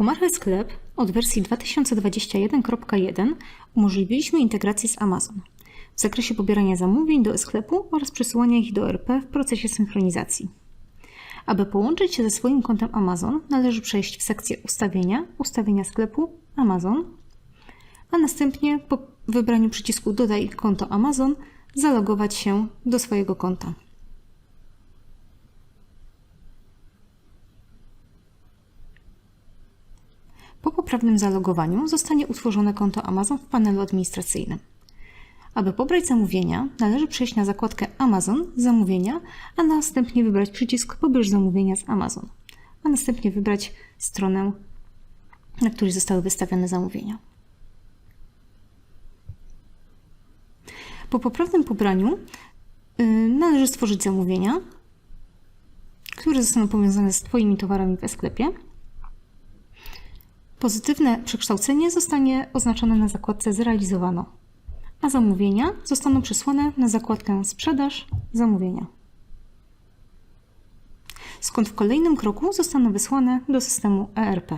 Komarchy Sklep od wersji 2021.1 umożliwiliśmy integrację z Amazon w zakresie pobierania zamówień do sklepu oraz przesyłania ich do RP w procesie synchronizacji. Aby połączyć się ze swoim kontem Amazon, należy przejść w sekcję Ustawienia, Ustawienia sklepu Amazon, a następnie po wybraniu przycisku Dodaj konto Amazon zalogować się do swojego konta. Po poprawnym zalogowaniu zostanie utworzone konto Amazon w panelu administracyjnym. Aby pobrać zamówienia, należy przejść na zakładkę Amazon Zamówienia, a następnie wybrać przycisk Pobierz zamówienia z Amazon, a następnie wybrać stronę, na której zostały wystawione zamówienia. Po poprawnym pobraniu yy, należy stworzyć zamówienia, które zostaną powiązane z Twoimi towarami w sklepie. Pozytywne przekształcenie zostanie oznaczone na zakładce Zrealizowano, a zamówienia zostaną przesłane na zakładkę Sprzedaż zamówienia. Skąd w kolejnym kroku zostaną wysłane do systemu ERP.